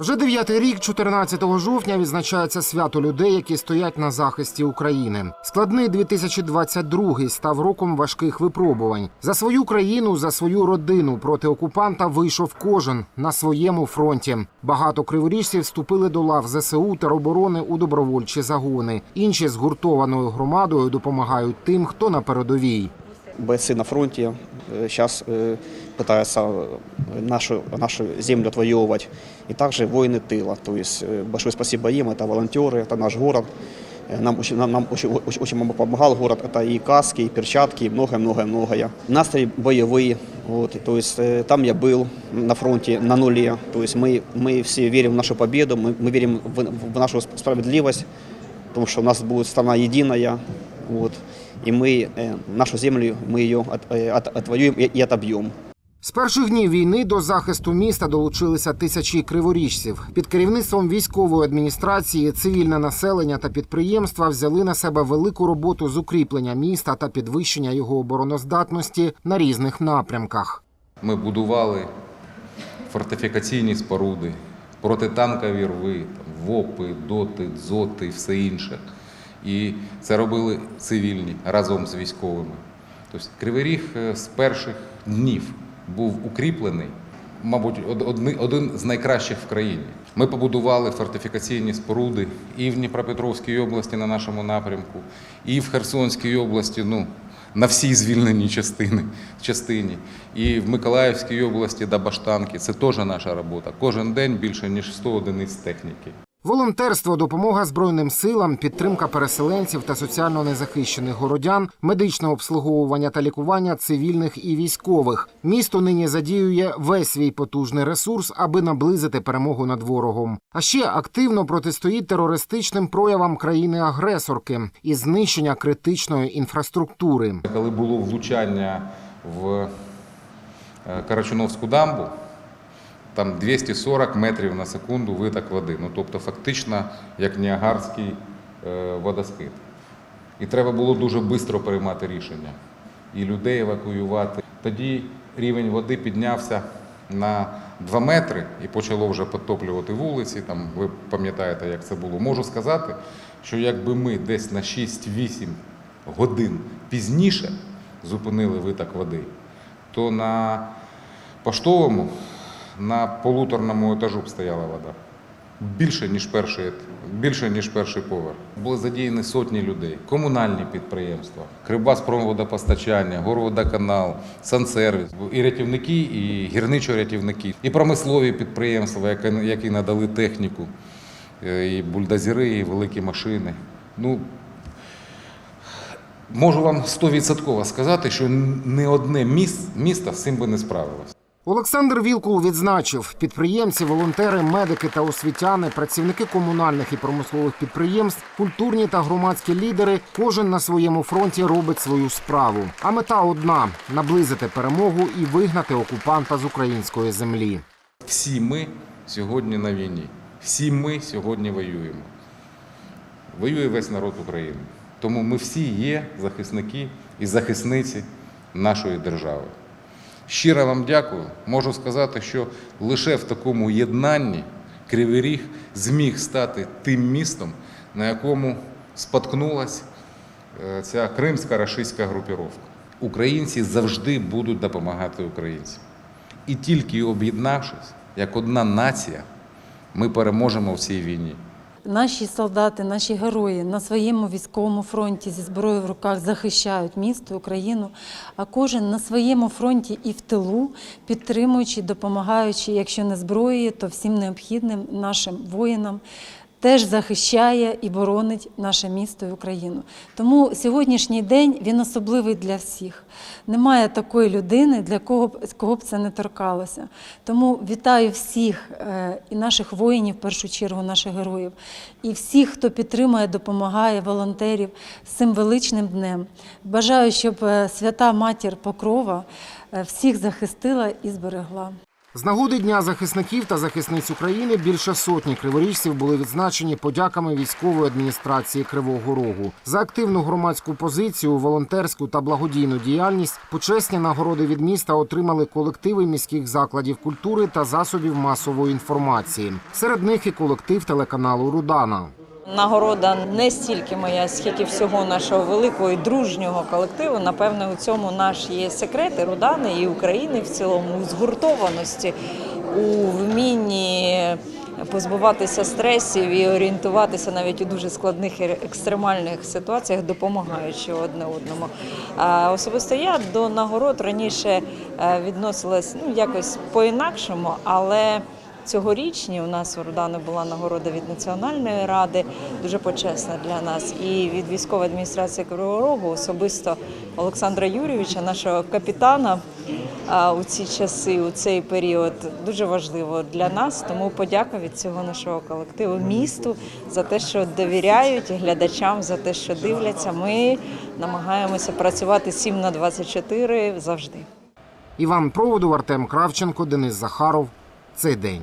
Вже дев'ятий рік, 14 жовтня, відзначається свято людей, які стоять на захисті України. Складний 2022 став роком важких випробувань. За свою країну, за свою родину проти окупанта вийшов кожен на своєму фронті. Багато криворіжців вступили до лав ЗСУ тероборони у добровольчі загони. Інші згуртованою громадою допомагають тим, хто на передовій. бойцы на фронте сейчас пытаются э, нашу, нашу землю отвоевывать. И также воины тыла. То есть э, большое спасибо им, это волонтеры, это наш город. Э, Нам очень, нам, нам очень, очень, очень помогал город. Это и каски, и перчатки, и многое-многое-многое. Настрой боевые. Вот, и то есть э, там я был на фронте на нуле. То есть мы, мы все верим в нашу победу, мы, мы верим в, в нашу справедливость, потому что у нас будет страна единая. Вот, и мы э, нашу землю, мы ее от, э, от- отвоюем и, и отобьем. З перших днів війни до захисту міста долучилися тисячі криворіжців. Під керівництвом військової адміністрації, цивільне населення та підприємства взяли на себе велику роботу з укріплення міста та підвищення його обороноздатності на різних напрямках. Ми будували фортифікаційні споруди, протитанкові рви, там, ВОПи, ДОТи, ДЗОТи і все інше. І це робили цивільні разом з військовими. Тобто Кривий Ріг е, з перших днів був укріплений, мабуть, од- один з найкращих в країні. Ми побудували фортифікаційні споруди і в Дніпропетровській області на нашому напрямку, і в Херсонській області. Ну, на всій звільненій частини, частині. І в Миколаївській області до Баштанки. Це теж наша робота. Кожен день більше ніж 100 одиниць техніки. Волонтерство, допомога збройним силам, підтримка переселенців та соціально незахищених городян, медичне обслуговування та лікування цивільних і військових. Місто нині задіює весь свій потужний ресурс, аби наблизити перемогу над ворогом. А ще активно протистоїть терористичним проявам країни-агресорки і знищення критичної інфраструктури. Коли було влучання в е, Карачуновську дамбу, там 240 метрів на секунду виток води. Ну, тобто, фактично, як Ніагарський е, водоскид. І треба було дуже швидко приймати рішення і людей евакуювати. Тоді рівень води піднявся на 2 метри і почало вже підтоплювати вулиці. Там ви пам'ятаєте, як це було. Можу сказати, що якби ми десь на 6-8 годин пізніше зупинили виток води, то на поштовому на полуторному етажу б стояла вода. Більше, ніж перший, більше, ніж перший поверх. Були задіяні сотні людей, комунальні підприємства, Кривбаспромводопостачання, Горводоканал, Сансервіс, і рятівники, і гірничо-рятівники, і промислові підприємства, які, надали техніку, е, і бульдозери, і великі машини. Ну, можу вам стовідсотково сказати, що не одне міс- місто з цим би не справилось. Олександр Вілкул відзначив, підприємці, волонтери, медики та освітяни, працівники комунальних і промислових підприємств, культурні та громадські лідери. Кожен на своєму фронті робить свою справу. А мета одна наблизити перемогу і вигнати окупанта з української землі. Всі ми сьогодні на війні. Всі ми сьогодні воюємо. Воює весь народ України. Тому ми всі є захисники і захисниці нашої держави. Щиро вам дякую. Можу сказати, що лише в такому єднанні Кривий Ріг зміг стати тим містом, на якому споткнулась е, ця кримська рашистська групіровка. Українці завжди будуть допомагати українцям. І тільки об'єднавшись як одна нація, ми переможемо в цій війні. Наші солдати, наші герої на своєму військовому фронті зі зброєю в руках захищають місто, Україну, а кожен на своєму фронті і в тилу, підтримуючи, допомагаючи, якщо не зброєю, то всім необхідним нашим воїнам. Теж захищає і боронить наше місто і Україну. Тому сьогоднішній день він особливий для всіх. Немає такої людини, для кого б кого б це не торкалося. Тому вітаю всіх е, і наших воїнів, в першу чергу, наших героїв, і всіх, хто підтримує, допомагає, волонтерів з цим величним днем. Бажаю, щоб е, свята матір Покрова е, всіх захистила і зберегла. З нагоди Дня захисників та захисниць України більше сотні криворіжців були відзначені подяками військової адміністрації Кривого Рогу за активну громадську позицію, волонтерську та благодійну діяльність. Почесні нагороди від міста отримали колективи міських закладів культури та засобів масової інформації. Серед них і колектив телеканалу Рудана. Нагорода не стільки моя, скільки всього нашого великого і дружнього колективу. Напевне, у цьому наш є секрет і Рудани і України в цілому у згуртованості, у вмінні позбуватися стресів і орієнтуватися навіть у дуже складних екстремальних ситуаціях, допомагаючи одне одному. А особисто я до нагород раніше е, відносилась ну якось по-інакшому, але Цьогорічні у нас у Рудани була нагорода від Національної ради, дуже почесна для нас. І від військової адміністрації Кривого Рогу особисто Олександра Юрійовича, нашого капітана у ці часи, у цей період, дуже важливо для нас. Тому подяка від цього нашого колективу місту за те, що довіряють глядачам за те, що дивляться. Ми намагаємося працювати 7 на 24 завжди. Іван Проводов, Артем Кравченко, Денис Захаров. Цей день.